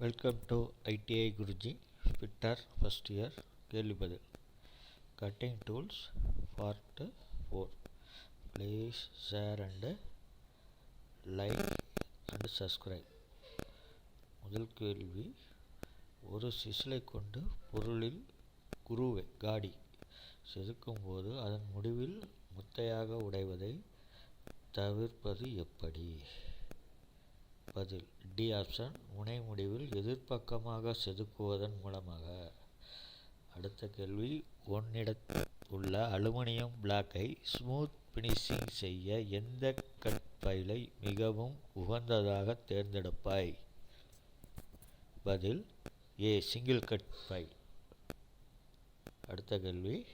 Welcome to ITI Guruji fitter first year கேள்வி பதில் cutting tools part four please share and like and subscribe முதல் கேள்வி ஒரு சிசிலை கொண்டு பொருளில் குருவை காடி செதுக்கும்போது அதன் முடிவில் முத்தையாக உடைவதை தவிர்ப்பது எப்படி? பதில். டி. ஆப்ஷன் முனை முடிவில் எதிர்ப்பக்கமாக செதுக்குவதன் மூலமாக. அடுத்த கேள்வி ஒன்னிடத் உள்ள அலுமினியம் பிளாக்கை ஸ்மூத் பினிஷிங் செய்ய எந்த கட் பைலை மிகவும் உகந்ததாக தேர்ந்தெடுப்பாய்? பதில் ஏ சிங்கிள் கட் பை. அடுத்த கேள்வி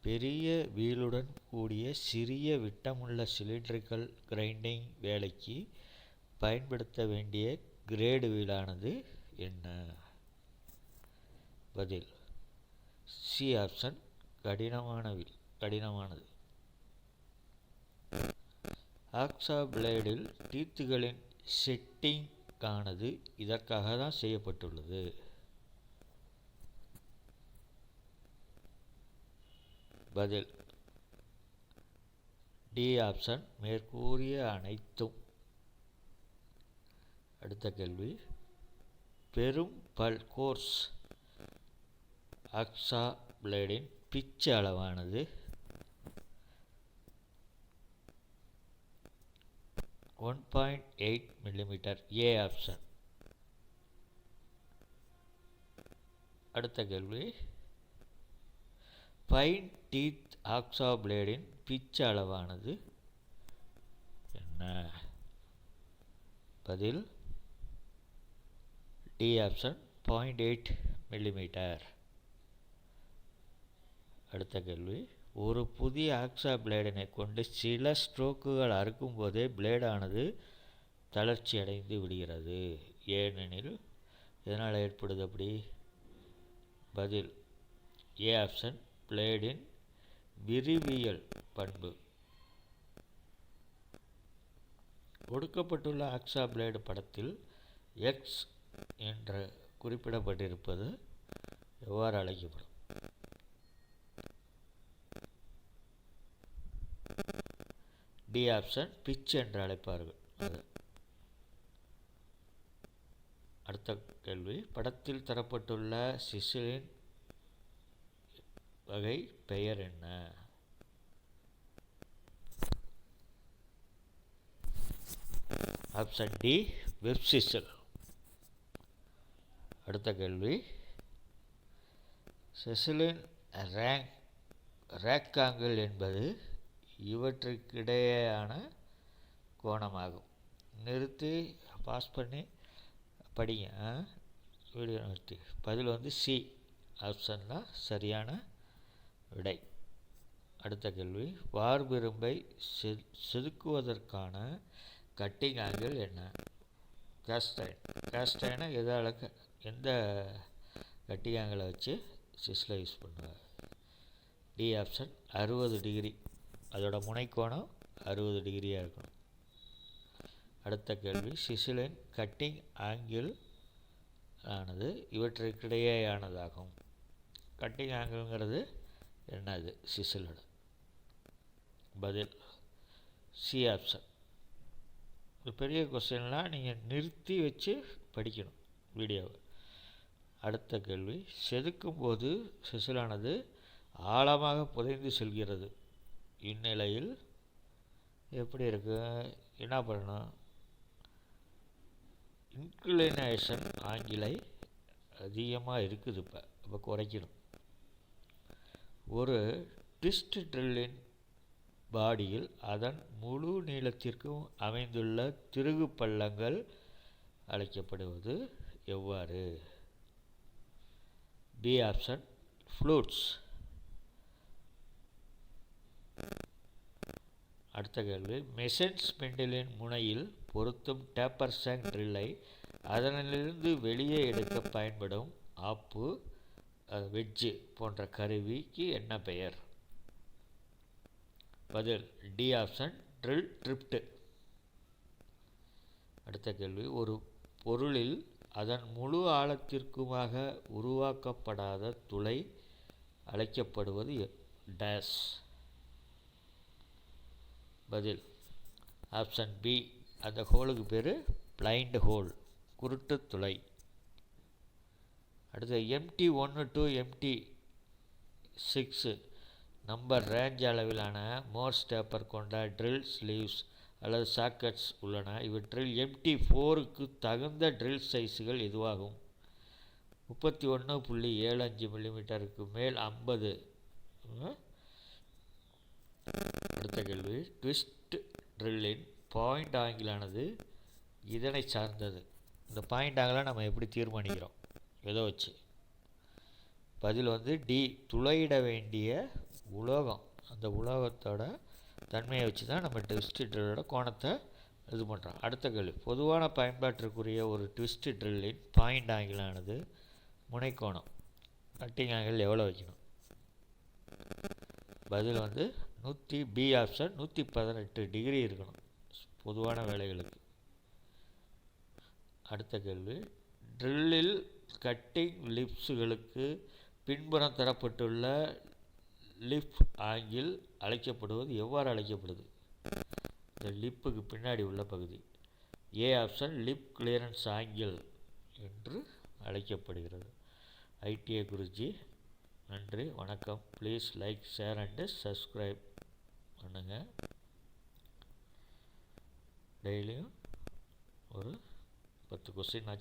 பெரிய வீலுடன் கூடிய சிறிய விட்டமுள்ள சிலிண்ட்ரிக்கல் கிரைண்டிங் வேலைக்கு பயன்படுத்த வேண்டிய கிரேடு வீலானது என்ன? பதில் சி ஆப்ஷன் கடினமான வில் கடினமானது. ஆக்ஸா பிளேடில் டீத்துகளின் செட்டிங்கானது இதற்காக தான் செய்யப்பட்டுள்ளது. பதில் டி ஆப்ஷன் மேற்கூறிய அனைத்தும் அடுத்த கேள்வி. பெரும் பல் கோர்ஸ் அக்ஸா பிளேடின் பிச்சு அளவானது. One point eight millimetre A option. அடுத்த கேள்வி. பைன் டீத் ஆக்ஸா பிளேடின் பிச்சு அளவானது. என்ன? பதில் D option point eight millimetre அடுத்த கேள்வி ஒரு புதிய ஆக்ஸா பிளேடினை கொண்டு சில ஸ்ட்ரோக்குகள் அறுக்கும்போதே பிளேடானது தளர்ச்சி அடைந்து விடுகிறது. ஏனெனில் எதனால் ஏற்படுது அப்படி பதில் ஏ ஆப்ஷன் பிளேடின் விரிவியல் பண்பு. கொடுக்கப்பட்டுள்ள ஆக்ஸா பிளேடு படத்தில் எக்ஸ் என்று குறிப்பிடப்பட்டிருப்பது எவ்வாறு அழைக்கப்படும்? டி ஆப்ஷன் பிச் என்று அழைப்பார்கள். அது அடுத்த கேள்வி. படத்தில் தரப்பட்டுள்ள சிசிலின் வகை பெயர் என்ன? ஆப்ஷன் டி வெப் சிசில் அடுத்த கேள்வி. செசிலின் ரேங்க் ரேக்காங்கிள் என்பது இவற்றுக்கிடையேயான கோணமாகும். நிறுத்தி பாஸ் பண்ணி படிங்க. வீடியோ நிறுத்தி. பதில் வந்து சி ஆப்ஷன் தான் சரியான விடை. அடுத்த கேள்வி. வார்பிரும்பை செ செதுக்குவதற்கான கட்டிங் ஆங்கிள் என்ன? கேஸ்டைன் கேஸ்டைனை எதால் எந்த கட்டிங் வச்சு சிஸ்ல யூஸ் பண்ணுவாங்க டி ஆப்ஷன் அறுபது டிகிரி. அதோட முனைக்கோணம் அறுபது டிகிரியாக இருக்கணும். அடுத்த கேள்வி சிசிலின் கட்டிங் ஆங்கிள் ஆனது இவற்றுக்கிடையேயானதாகும் கட்டிங் ஆங்கிள்ங்கிறது என்னது? சிசிலோட. பதில் சி ஆப்ஷன் இது பெரிய கொஸ்டின்லாம் நீங்கள் நிறுத்தி வச்சு படிக்கணும் வீடியோவை. அடுத்த கேள்வி செதுக்கும் போது சிசிலானது ஆழமாக புதைந்து செல்கிறது. இந்நிலையில் எப்படி இருக்கு? என்ன பண்ணணும்? இன்க்ளினேஷன் ஆங்கிலை அதிகமாக இருக்குது இப்போ. இப்போ குறைக்கணும். ஒரு டிஸ்ட் ட்ரில்லின் பாடியில் அதன் முழு நீளத்திற்கும் அமைந்துள்ள திருகு பள்ளங்கள் அழைக்கப்படுவது எவ்வாறு? பி ஆப்ஷன் ஃப்ளூட்ஸ் அடுத்த கேள்வி. மெசன்ஸ் ஸ்பெண்டிலின் முனையில் பொருத்தும் டேப்பர் சேங் ட்ரில்லை அதனிலிருந்து வெளியே எடுக்க பயன்படும் ஆப்பு வெஜ்ஜு போன்ற கருவிக்கு என்ன பெயர்? பதில் டி ஆப்ஷன் ட்ரில் ட்ரிப்டு அடுத்த கேள்வி. ஒரு பொருளில் அதன் முழு ஆழத்திற்குமாக உருவாக்கப்படாத துளை அழைக்கப்படுவது டேஸ். பதில். Option B. அந்த ஹோலுக்கு பேர் பிளைண்ட் ஹோல் குருட்டு துளை. அடுத்து எம்டி ஒன்று to MT six. Number range அளவிலான மோர்ஸ் டேப்பர் கொண்ட ட்ரில் ஸ்லீவ்ஸ் அல்லது சாக்கெட்ஸ் உள்ளன. இவற்றில் எம்டி ஃபோருக்கு தகுந்த ட்ரில் சைஸுகள் எதுவாகும்? முப்பத்தி ஒன்று புள்ளி ஏழு அஞ்சு மில்லிமீட்டருக்கு மேல் ஐம்பது. அடுத்த கேள்வி. ட்விஸ்ட் ட்ரில்லின் பாயிண்ட் ஆங்கிலானது இதனை சார்ந்தது. இந்த பாயிண்ட் ஆங்கிளை நம்ம எப்படி தீர்மானிக்கிறோம்? எதை வச்சு. பதில் வந்து டி துளையிட வேண்டிய உலோகம். அந்த உலோகத்தோட தன்மையை வச்சு தான் நம்ம ட்விஸ்ட் ட்ரில்லோட கோணத்தை இது பண்ணுறோம் அடுத்த கேள்வி. பொதுவான பயன்பாட்டிற்குரிய ஒரு ட்விஸ்ட் ட்ரில்லின் பாயிண்ட் ஆங்கிளானது முனைக்கோணம். கட்டிங் ஆங்கிள் எவ்வளோ வைக்கணும்? பதில் வந்து நூற்றி பி ஆப்ஷன் நூற்றி பதினெட்டு டிகிரி இருக்கணும். பொதுவான வேலைகளுக்கு. அடுத்த கேள்வி. ட்ரில்லில் கட்டிங் லிப்ஸுகளுக்கு பின்புறம் தரப்பட்டுள்ள லிப் ஆங்கிள் அழைக்கப்படுவது எவ்வாறு அழைக்கப்படுது? இந்த லிப்புக்கு பின்னாடி உள்ள பகுதி. A option lip clearance angle என்று அழைக்கப்படுகிறது. ஐடிஐ குருஜி நன்றி வணக்கம். Please like share and subscribe பண்ணுங்கள் டெய்லியும் ஒரு பத்து கொஸ்டின்